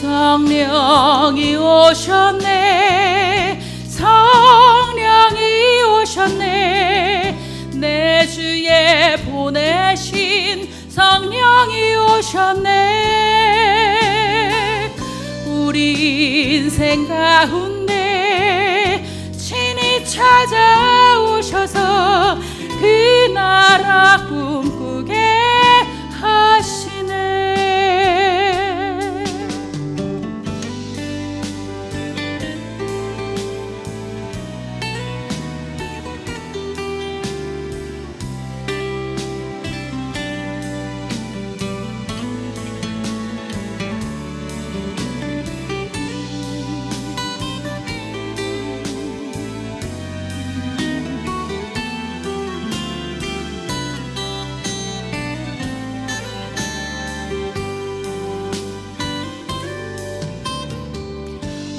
성령이 오셨네. 성령이 오셨네. 내 주에 보내신 성령이 오셨네. 우리 인생 가운데 친히 찾아오셔서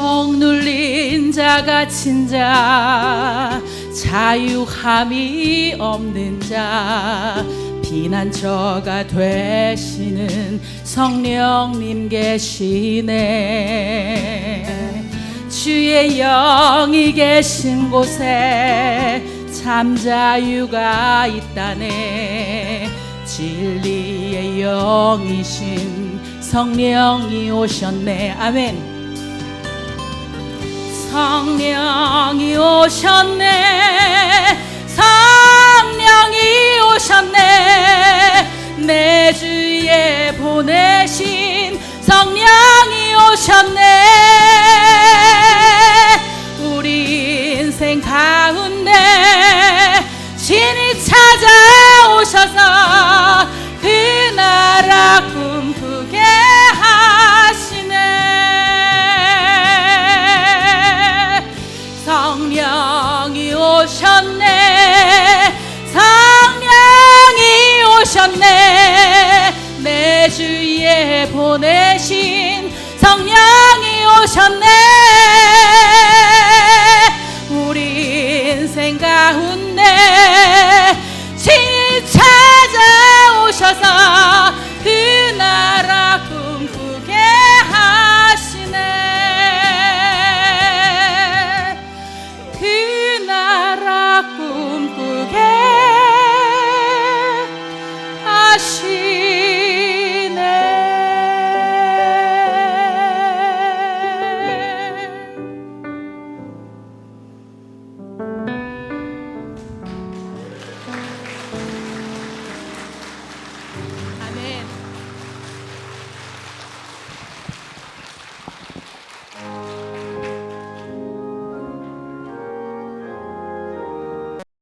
억눌린 자가 친자 자유함이 없는 자 피난처가 되시는 성령님 계시네. 주의 영이 계신 곳에 참 자유가 있다네. 진리의 영이신 성령이 오셨네. 아멘 성령이 오셨네. 성령이 오셨네. 내 주에 보내신 성령이 오셨네. 우리 인생 가운데 성령이 오셨네. 성령이 오셨네. 내 주위에 보내신 성령이 오셨네